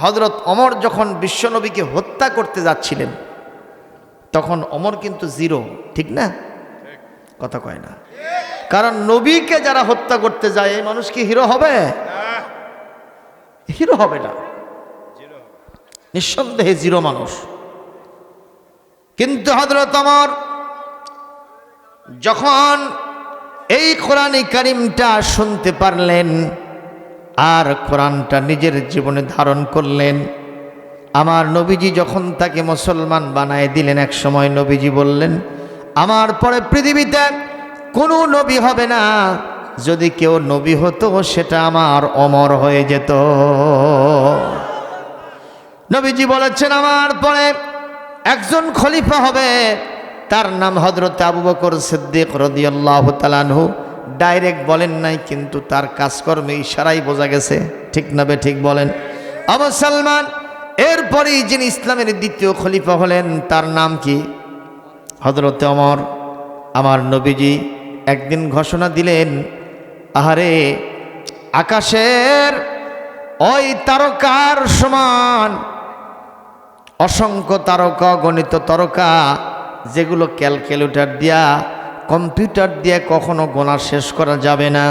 হজরত অমর যখন বিশ্বনবীকে হত্যা করতে যাচ্ছিলেন, তখন অমর কিন্তু জিরো, ঠিক না? কথা কয় না। কারণ নবীকে যারা হত্যা করতে যায়, এই মানুষ কি হিরো হবে? হিরো হবে না। নিঃসন্দেহে জিরো মানুষ। কিন্তু হজরত অমর যখন এই কোরআনে কারিমটা শুনতে পারলেন আর কোরআনটা নিজের জীবনে ধারণ করলেন। আমার নবীজি যখন তাকে মুসলমান বানায় দিলেন, এক সময় নবীজি বললেন, আমার পরে পৃথিবীতে কোনো নবী হবে না। যদি কেউ নবী হতো, সেটা আমার অমর হয়ে যেত। নবীজি বলেছেন, আমার পরে একজন খলিফা হবে। তার নাম হজরত আবু বকর সিদ্দিক রদিয়াল্লাহ তালানহু ডাইরেক্ট বলেন নাই, কিন্তু তার কাজকর্মে ইশারাই বোঝা গেছে। ঠিক না বে, ঠিক বলেন। আবু সালমান, এরপরেই যিনি ইসলামের দ্বিতীয় খলিফা হলেন, তার নাম কি? হজরত অমর আমার নবীজি একদিন ঘোষণা দিলেন, আহারে, আকাশের ওই তারকার সমান অসংখ্য তারকা, গণিত তারকা, যেগুলো ক্যালকুলেটর দিয়া কম্পিউটার দিয়ে কখনো গোনা শেষ করা যাবে না।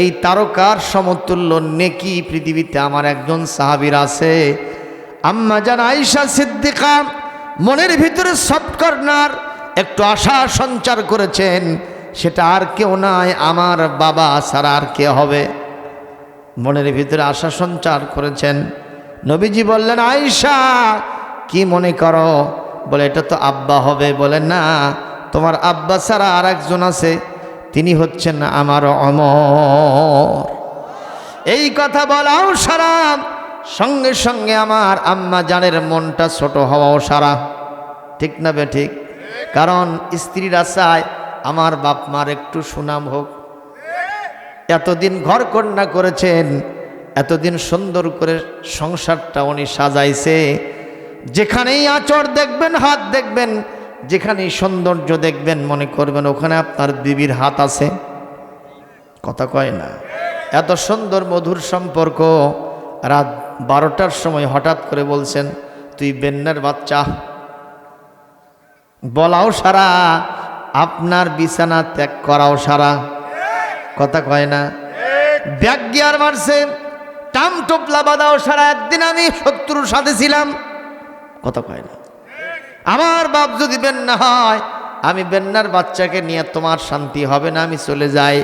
এই তারকার সমতুল্য নেকি পৃথিবীতে আমার একজন সাহাবীর আছে। আম্মা জান আইসা সিদ্দিকা মনের ভিতরে সফট কর্নার একটু আশা সঞ্চার করেছেন, সেটা আর কেউ নাই, আমার বাবা ছাড়া আর কে হবে? মনের ভিতরে আশা সঞ্চার করেছেন। নবীজি বললেন আয়সা কি মনে করো? বলে, এটা তো আব্বা হবে, বলে না। তোমার আব্বা ছাড়া আর একজন আছে, তিনি হচ্ছেন আমার অমর। এই কথা বলাও সারা সঙ্গে সঙ্গে আমার আম্মা জানের মনটা ছোট হওয়াও সারা। ঠিক না বে ঠিক? কারণ স্ত্রীরা চায় আমার বাপ মার একটু সুনাম হোক। এতদিন ঘর কন্যা করেছেন, এতদিন সুন্দর করে সংসারটা উনি সাজাইছে। যেখানেই আচর দেখবেন, হাত দেখবেন যেখানেই সৌন্দর্য দেখবেন, মনে করবেন ওখানে আপনার বিবির হাত আছে। কথা কয় না। এত সুন্দর মধুর সম্পর্ক, রাত বারোটার সময় হঠাৎ করে বলছেন, তুই বেন্নার বাচ্চা। বলাও সারা, আপনার বিছানা ত্যাগ করাও সারা। কথা কয় না। ব্যাগ গিয়ার মারছে টাম টোপলা বাদাও সারা। একদিন আমি শত্রুর সাথে ছিলাম। কথা কয় না। আমার বাপ যদি বেন্না হয়, আমি বেন্নার বাচ্চাকে নিয়ে তোমার শান্তি হবে না, আমি চলে যাই।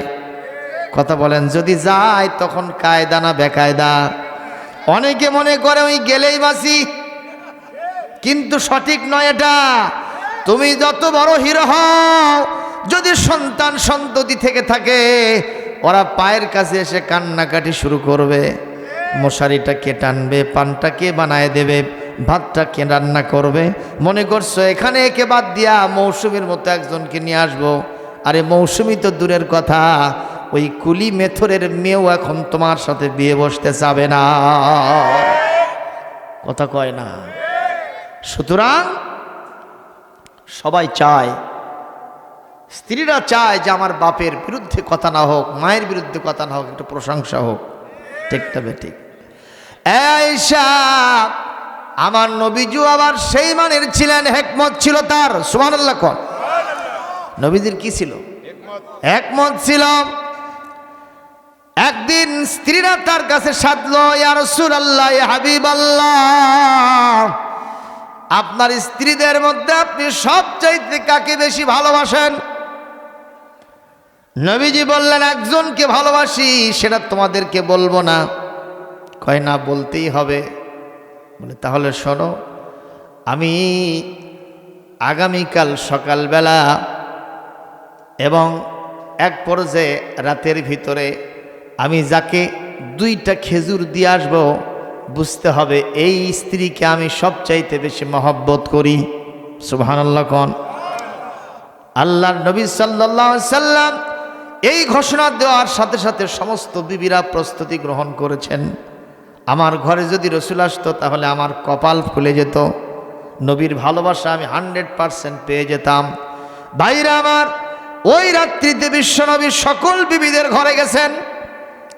কথা বলেন, যদি যাই তখন কায়দা না বেকায়দা? অনেকে মনে করে ওই গেলেই বাসি কিন্তু সঠিক নয় এটা। তুমি যত বড় হিরো হও, যদি সন্তান সন্ততি থেকে থাকে, ওরা পায়ের কাছে এসে কান্নাকাটি শুরু করবে। মশারিটা কে টানবে, পানটা কে বানায় দেবে? ভাতটা কে রান্না করবে? মনে করছ, এখানে একে বাদ দিয়া মৌসুমীর মতো একজনকে নিয়ে আসব? আরে মৌসুমি তো দূরের কথা, ওই কুলি মেথরের মেয়েও এখন তোমার সাথে বিয়ে বসতে চাবে না। কথা কয় না। সুতরাং সবাই চায়, স্ত্রীরা চায় যে আমার বাপের বিরুদ্ধে কথা না হোক, মায়ের বিরুদ্ধে কথা না হোক, একটু প্রশংসা হোক। ঠিক তবে ঠিক। এইসা আমার নবীজু আবার সেই মানের ছিলেন, হেকমত ছিল তার। সুমান আল্লাহ কন। নবীজির কি ছিল? একমত ছিল। একদিন স্ত্রীরা তার কাছে সাধলো ইয়ার আল্লাহ হাবিব আল্লাহ আপনার স্ত্রীদের মধ্যে আপনি সবচাইতে কাকে বেশি ভালোবাসেন? নবীজি বললেন, একজনকে ভালোবাসি, সেটা তোমাদেরকে বলব না। কয়, না, বলতেই হবে। বলে তাহলে শোনো, আমি আগামীকাল সকালবেলা এবং এক পর্যায়ে রাতের ভিতরে আমি যাকে দুইটা খেজুর দিয়ে আসব, বুঝতে হবে এই স্ত্রীকে আমি সবচাইতে বেশি মহব্বত করি। সুবহানাল্লাহ কন? আল্লাহর নবী সাল্লাল্লাহু আলাইহি সাল্লাম এই ঘোষণা দেওয়ার সাথে সাথে সমস্ত বিবিরা প্রস্তুতি গ্রহণ করেছেন। আমার ঘরে যদি রসুল আসতো, তাহলে আমার কপাল ফুলে যেত। নবীর ভালোবাসা আমি হান্ড্রেড পারসেন্ট পেয়ে যেতাম। ভাইরা আমার, ওই রাত্রিতে বিশ্বনবী সকল বিবিদের ঘরে গেছেন।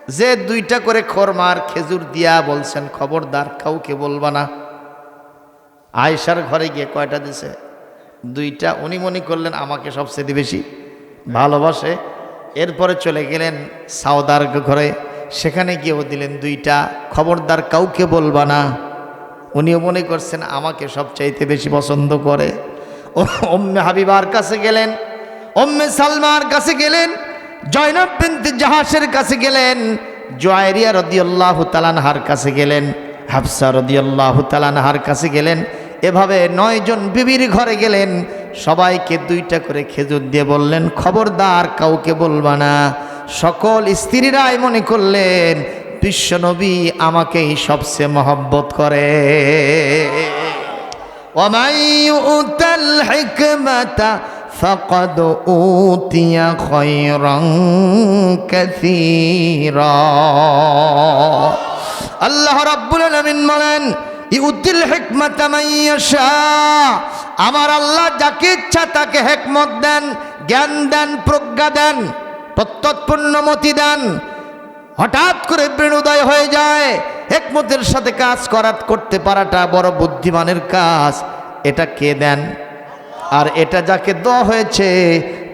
যে দুইটা করে খরমার খেজুর দিয়া বলছেন, খবরদার, কাউকে বলবা না। আয়েশার ঘরে গিয়ে কয়টা দিছে? দুইটা। উনি মনে করলেন, আমাকে সবচেয়ে বেশি ভালোবাসে। এরপরে চলে গেলেন সাউদার ঘরে। সেখানে গিয়েও দিলেন দুইটা। খবরদার কাউকে বলবা না। উনিও মনে করছেন, আমাকে সবচাইতে বেশি পছন্দ করে। অম্মে হাবিবার কাছে গেলেন অম্মে সালমার কাছে গেলেন, জয়নব বিনতে জাহাসের কাছে গেলেন জয়রিয়া রদিয়াল্লাহ তালানহার কাছে গেলেন, হাফসা রদিয়াল্লাহ তালানহার কাছে গেলেন। এভাবে নয়জন বিবির ঘরে গেলেন, সবাইকে দুইটা করে খেজুর দিয়ে বললেন, খবরদার কাউকে বলবা না। সকল স্ত্রীরাই মনে করলেন বিশ্বনবী আমাকেই সবচেয়ে মহব্বত করে ومن يؤت الحكمة فقد أوتي خيرا كثيرا আল্লাহ রাব্বুল আলামিন বলেন ইউতিল হিকমাতা মান ইয়াশা আমার আল্লাহ যাকে ইচ্ছা তাকে হেকমত দেন জ্ঞান দেন প্রজ্ঞা দেন প্রত্যৎপূর্ণমতি দেন। হঠাৎ করে বৃণোদয় হয়ে যায়। হেকমতের সাথে কাজ করা করতে পারাটা বড় বুদ্ধিমানের কাজ। এটা কে দেন? আর এটা যাকে দেওয়া হয়েছে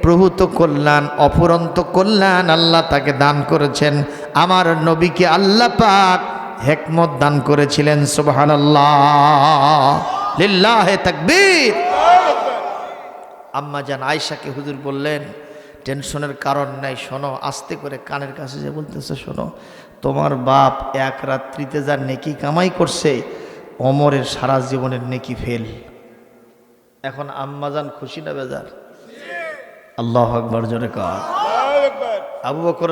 প্রভূত কল্যাণ, অফুরন্ত কল্যাণ আল্লাহ তাকে দান করেছেন। আমার নবীকে আল্লাহ পাক হেকমত দান করেছিলেন সুবহান আল্লাহ আম্মা জান আয়সাকে হুজুর বললেন টেনশনের কারণ নাই। শোনো আস্তে করে কানের কাছে যে বলতেছে শোনো তোমার বাপ এক রাত্রিতে যার নেকি কামাই করছে অমরের সারা জীবনের নেকি ফেল। এখন আম্মাজান খুশি না বেজার? আল্লাহ আকবর জোরে কর। আবু বকর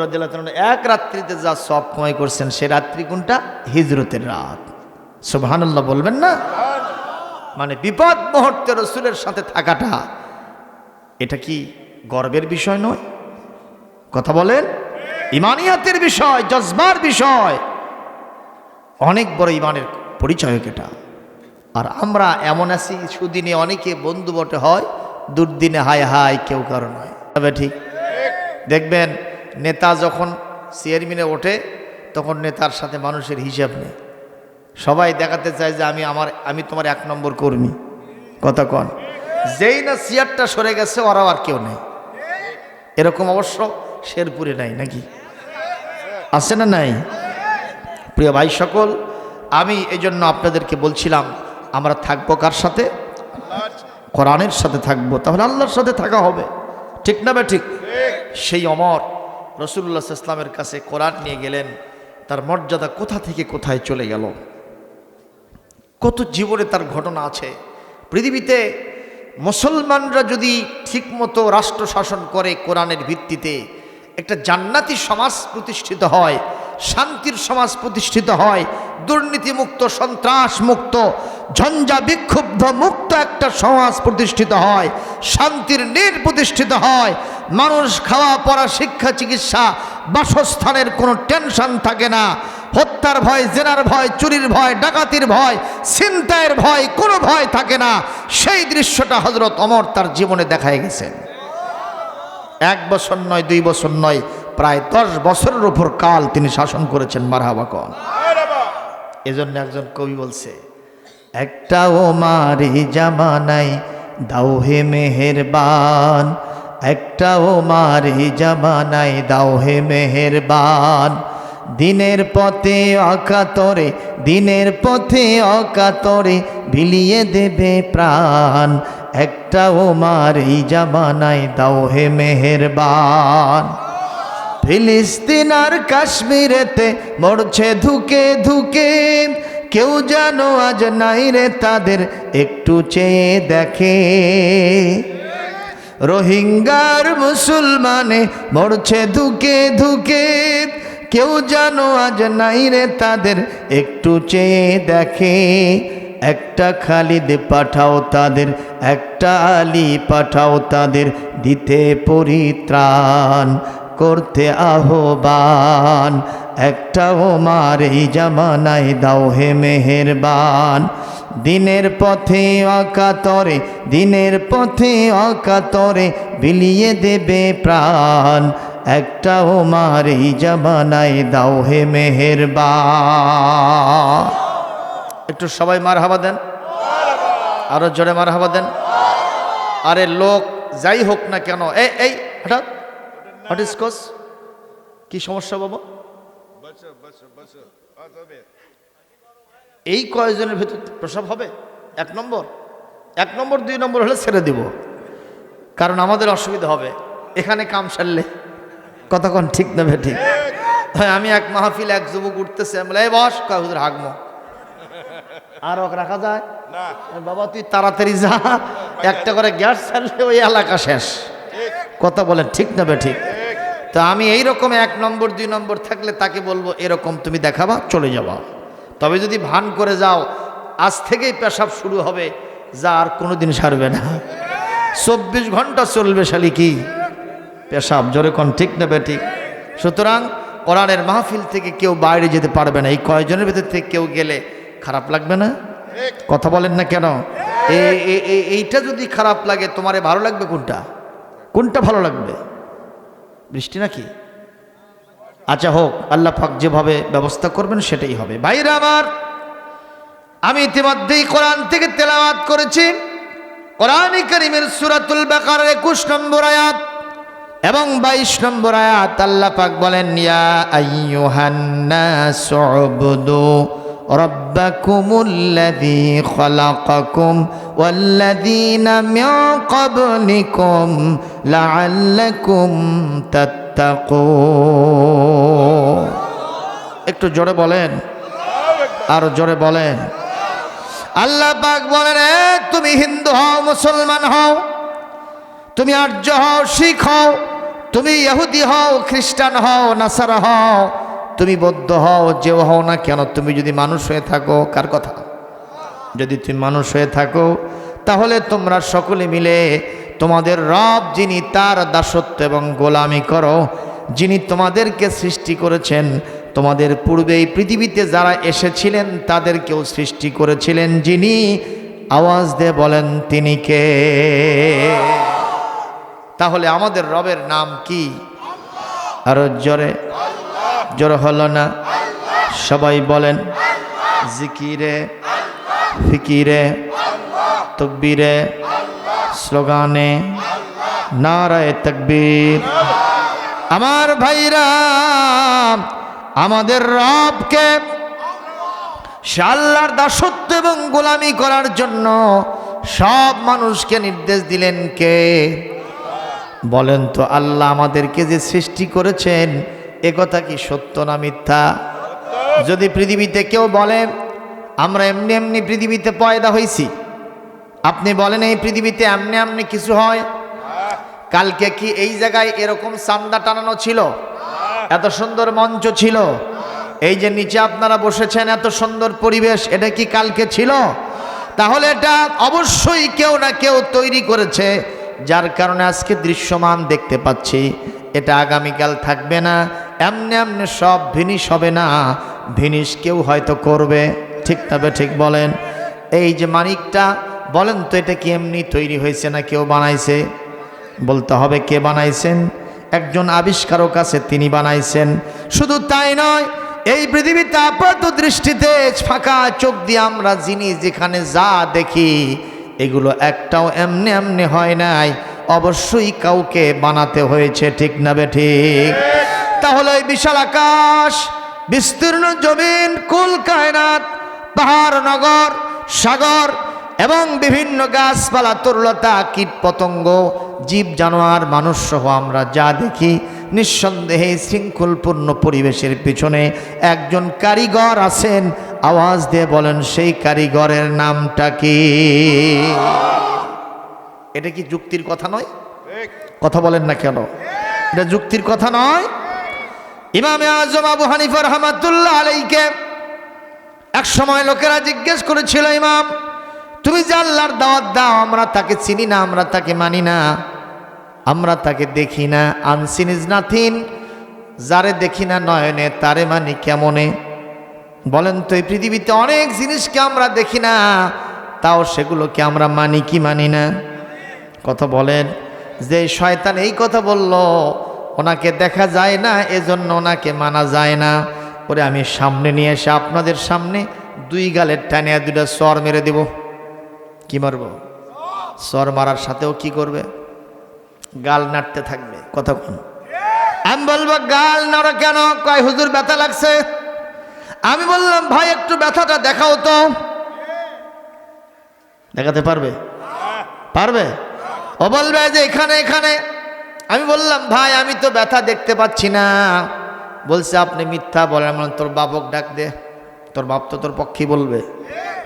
এক রাত্রিতে যা সব কামাই করছেন সে রাত্রি কোনটা? হিজরতের রাত। সুবহানাল্লাহ বলবেন না? মানে বিপদ মুহূর্তে রসুলের সাথে থাকাটা। এটা কি গর্বের বিষয় নয়। কথা বলেন? ইমানিয়াতের বিষয়, জজবার বিষয়। অনেক বড় ইমানের পরিচয় এটা। আর আমরা এমন আছি, সুদিনে অনেকে বন্ধু বটে হয়, দুর্দিনে হায় হায় কেউ কারও নয়। তবে ঠিক। দেখবেন, নেতা যখন চেয়ারম্যানে ওঠে, তখন নেতার সাথে মানুষের হিসাব নেই। সবাই দেখাতে চায় যে আমি আমার, আমি তোমার এক নম্বর কর্মী। কথা কন। যেই না চেয়ারটা সরে গেছে, ওরাও আর কেউ নেই। এরকম অবশ্য শেরপুরে নাই, নাকি? আছে না নাই? প্রিয় ভাই সকল, আমি এই জন্য আপনাদেরকে বলছিলাম, আমরা থাকব কার সাথে? কোরআনের সাথে থাকব, তাহলে আল্লাহর সাথে থাকা হবে। ঠিক না বে ঠিক? সেই অমর রসুল্লাহ ইসলামের কাছে কোরআন নিয়ে গেলেন, তার মর্যাদা কোথা থেকে কোথায় চলে গেল? কত জীবনে তার ঘটনা আছে। পৃথিবীতে মুসলমানরা যদি ঠিকমতো রাষ্ট্র শাসন করে কোরআনের ভিত্তিতে, একটা জান্নাতি সমাজ প্রতিষ্ঠিত হয়, শান্তির সমাজ প্রতিষ্ঠিত হয়, দুর্নীতিমুক্ত সন্ত্রাস মুক্ত ঝঞ্ঝা বিক্ষুব্ধ, মুক্ত একটা সমাজ প্রতিষ্ঠিত হয়, শান্তির নীর প্রতিষ্ঠিত হয়, মানুষ খাওয়া, পড়া, শিক্ষা, চিকিৎসা, বাসস্থানের কোনো টেনশন থাকে না হত্যার ভয়, জেনার ভয়, চুরির ভয়, ডাকাতির ভয়, ছিনতাইয়ের ভয়, কোনো ভয় থাকে না। সেই দৃশ্যটা হজরত অমর তার জীবনে দেখায় গেছেন। এক বছর নয়, দুই বছর নয়, প্রায় দশ বছরের উপর কাল তিনি শাসন করেছেন মারহাবাকন এজন্য একজন কবি বলছে একটা ও মারি জামানাই, দাও হে মেহেরবান। একটা ও মারি জামানাই, দাও হে মেহেরবান। দিনের পথে অকাতরে, দিনের পথে অকাতরে বিলিয়ে দেবে প্রাণ। একটা ও মারি জামানাই দাও হে মেহেরবান। ফিলিস্তিন আর কাশ্মীরেতে মরছে ধুকে ধুকে, কেউ যেন আজ নাই রে তাদের একটু চেয়ে দেখে। রোহিঙ্গার মুসলমানে মরছে ধুকে ধুকে কেউ যেন আজ নাই রে তাদের একটু চেয়ে দেখে। একটা খালিদ পাঠাও তাদের, একটা আলী পাঠাও তাদের দিতে পরিত্রাণ, করতে আহ্বান। একটা ওমার এই জামানায় দাও হে মেহেরবান। দিনের পথে অকাতরে দিনের পথে অকাতরে বিলিয়ে দেবে প্রাণ। একটাও মারি জামানায় দাও হে মেহেরবা একটু সবাই মার হাবা দেন। আরও জোরে মার হাবা দেন। আরে লোক যাই হোক না কেন, এই এই, হঠাৎ হোয়াট ইস কোস কি সমস্যা বাবা? এই কয়জনের ভেতর প্রসব হবে? এক নম্বর। এক নম্বর, দুই নম্বর হলে ছেড়ে দিব। কারণ আমাদের অসুবিধা হবে। এখানে কাম সারলে। কতক্ষণ ঠিক নেবে ঠিক? আমি এক মাহফিল এক যুবক উঠতেছে আমি বলে, এই বস। হুজুর হাগমো। আর ওকে রাখা যায়? বাবা তুই তাড়াতাড়ি যা। একটা করে গ্যাস ছাড়লে ওই এলাকা শেষ। কথা বলেন ঠিক নেবে ঠিক? তো আমি এই রকম এক নম্বর দুই নম্বর থাকলে তাকে বলব এরকম তুমি দেখাবা চলে যাবা। তবে যদি ভান করে যাও আজ থেকেই পেশাব শুরু হবে যা আর কোনোদিন সারবে না। চব্বিশ ঘণ্টা চলবে শালি কি? পেশাব, জোরে কোন ঠিক নেবে ঠিক? সুতরাং কোরআনের মাহফিল থেকে কেউ বাইরে যেতে পারবে না। এই কয়জনের ভিতর থেকে কেউ গেলে খারাপ লাগবে না? কথা বলেন না কেন? এইটা যদি খারাপ লাগে, তোমারে ভালো লাগবে কোনটা? কোনটা ভালো লাগবে? বৃষ্টি নাকি? আচ্ছা হোক, আল্লাহ পাক যেভাবে ব্যবস্থা করবেন সেটাই হবে। ভাইরা আমার, আমি ইতিমধ্যেই কোরআন থেকে তেলাওয়াত করেছি। কোরআন করিমের সুরাতুল বাকার একুশ নম্বর আয়াত। এবং ২২ নম্বর আয়াত আল্লাহ পাক বলেন, ইয়া আইয়ুহান্না সুবুদু রব্বাকুমুল্লাযী একটু জোরে বলেন, আর জোরে বলেন। আল্লাহ পাক বলেন তুমি হিন্দু হও, মুসলমান হও তুমি আর্য হও, শিখ হও, তুমি ইহুদি হও, খ্রিস্টান হও, নাসারা হও, তুমি বৌদ্ধ হও যেও হও না কেন, তুমি যদি মানুষ হয়ে থাকো, কার কথা? যদি তুমি মানুষ হয়ে থাকো, তাহলে তোমরা সকলে মিলে তোমাদের রব যিনি তার দাসত্ব এবং গোলামি করো, যিনি তোমাদেরকে সৃষ্টি করেছেন, তোমাদের পূর্বে এই পৃথিবীতে যারা এসেছিলেন, তাদেরকেও সৃষ্টি করেছিলেন যিনি আওয়াজ দিয়ে বলেন, তিনি কে? তাহলে আমাদের রবের নাম কি? আরও জোরে। জোরে হলো না? সবাই বলেন, জিকিরে, ফিকিরে, তকবীরে, স্লোগানে, নারায় তকবীর। আমার ভাইরা, আমাদের রবকে সে আল্লাহর দাসত্ব এবং গোলামি করার জন্য সব মানুষকে নির্দেশ দিলেন কে? বলেন তো আল্লাহ আমাদেরকে যে সৃষ্টি করেছেন, এ কথা কি সত্য না মিথ্যা? যদি পৃথিবীতে কেউ বলে, আমরা এমনি এমনি পৃথিবীতে পয়দা হয়েছি আপনি বলেন, এই পৃথিবীতে এমনি এমনি কিছু হয়? কালকে কি এই জায়গায় এরকম সান্দা টানানো ছিল? এত সুন্দর মঞ্চ ছিল? এই যে নিচে আপনারা বসেছেন, এত সুন্দর পরিবেশ, এটা কি কালকে ছিল? তাহলে এটা অবশ্যই কেউ না কেউ তৈরি করেছে। যার কারণে আজকে দৃশ্যমান দেখতে পাচ্ছি। এটা আগামীকাল থাকবে না। এমনি এমনি সব ভিনিশ হবে না। ভিনিশ কেউ হয়তো করবে। ঠিক তবে ঠিক বলেন। এই যে মানিকটা, বলেন তো এটা কি এমনি তৈরি হয়েছে না কেউ বানাইছে? বলতে হবে কে বানাইছেন? একজন আবিষ্কারক আছে, তিনি বানাইছেন। শুধু তাই নয়, এই পৃথিবীতে আপাত দৃষ্টিতে ফাঁকা চোখ দিয়ে আমরা জিনিস যেখানে যা দেখি এগুলো একটাও এমনি এমনি হয় নাই। অবশ্যই কাউকে বানাতে হয়েছে, ঠিক না বে ঠিক? তাহলে বিশাল আকাশ, বিস্তীর্ণ জমিন, কুল কায়নাত, পাহাড়, নগর, সাগর এবং বিভিন্ন গাছপালা, তরুলতা কীট পতঙ্গ জীব, জানোয়ার, মানুষ সহ আমরা যা দেখি, নিঃসন্দেহে শৃঙ্খলপূর্ণ পরিবেশের পিছনে একজন কারিগর আছেন। আওয়াজ দিয়ে বলেন, সেই কারিগরের নামটা কি? এটা কি যুক্তির কথা নয়? কথা বলেন না কেন? এটা যুক্তির কথা নয়। ইমামে আজম আবু হানিফা রহমাতুল্লাহ আলাইকে এক সময় লোকেরা জিজ্ঞেস করেছিল, ইমাম তুমি যে আল্লাহর দাওয়াত দাও, আমরা তাকে চিনি না, আমরা তাকে মানি না। আমরা তাকে দেখি না। আনসিন ইজ নাথিন যারে দেখি না নয়নে, তারে মানি কেমনে? বলেন তো, এই পৃথিবীতে অনেক জিনিসকে আমরা দেখি না, তাও সেগুলোকে আমরা মানি কি মানি না? কথা বলেন, যে শয়তান এই কথা বলল, ওনাকে দেখা যায় না, এজন্য ওনাকে মানা যায় না। করে আমি সামনে নিয়ে এসে আপনাদের সামনে দুই গালের টানিয়া দুটা সর মেরে দেব। কি মারবো? সর মারার সাথেও কি করবে? গাল নাড়তে থাকবে। কতক্ষণ আমি বলব গাল নাড়ো কেন? কয় হুজুর ব্যথা লাগছে? আমি বললাম ভাই একটু ব্যথাটা দেখাও তো। দেখাতে পারবে? পারবে? ও বলবে যে এখানে এখানে। আমি বললাম ভাই আমি তো ব্যথা দেখতে পাচ্ছি না। বলছে আপনি মিথ্যা বলেন। বললাম, তোর বাবক ডাক দে। তোর বাপ তো তোর পক্ষে বলবে।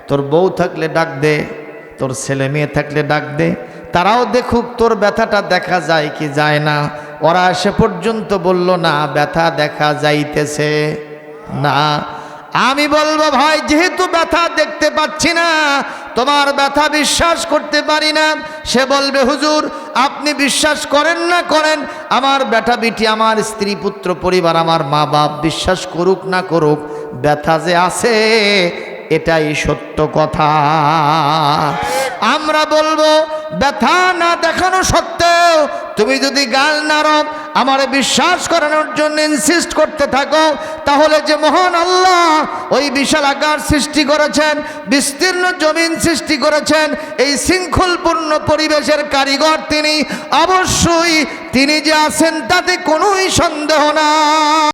তোর বউ থাকলে ডাক দে। তোর ছেলে মেয়ে থাকলে ডাক দে। তারাও দেখুক তোর ব্যথাটা দেখা যায় কি যায় না। ওরা সে পর্যন্ত বলল, না, ব্যথা দেখা যাইতেছে না। আমি বলব, ভাই, যেহেতু ব্যথা দেখতে পাচ্ছি না, তোমার ব্যথা বিশ্বাস করতে পারি না। সে বলবে, হুজুর, আপনি বিশ্বাস করেন না করেন, আমার বেটা বিটি আমার স্ত্রী, পুত্র, পরিবার, আমার মা বাপ বিশ্বাস করুক না করুক, ব্যথা যে আছে এটাই সত্য কথা। আমরা বলব, ব্যথা না দেখানো সত্ত্বেও তুমি যদি গাল নাড়ো আমার বিশ্বাস করানোর জন্য ইনসিস্ট করতে থাকো, তাহলে যে মহান আল্লাহ ওই বিশাল আকার সৃষ্টি করেছেন, বিস্তীর্ণ জমিন সৃষ্টি করেছেন, এই শৃঙ্খলপূর্ণ পরিবেশের কারিগর তিনি, অবশ্যই তিনি যে আছেন তাতে কোনোই সন্দেহ না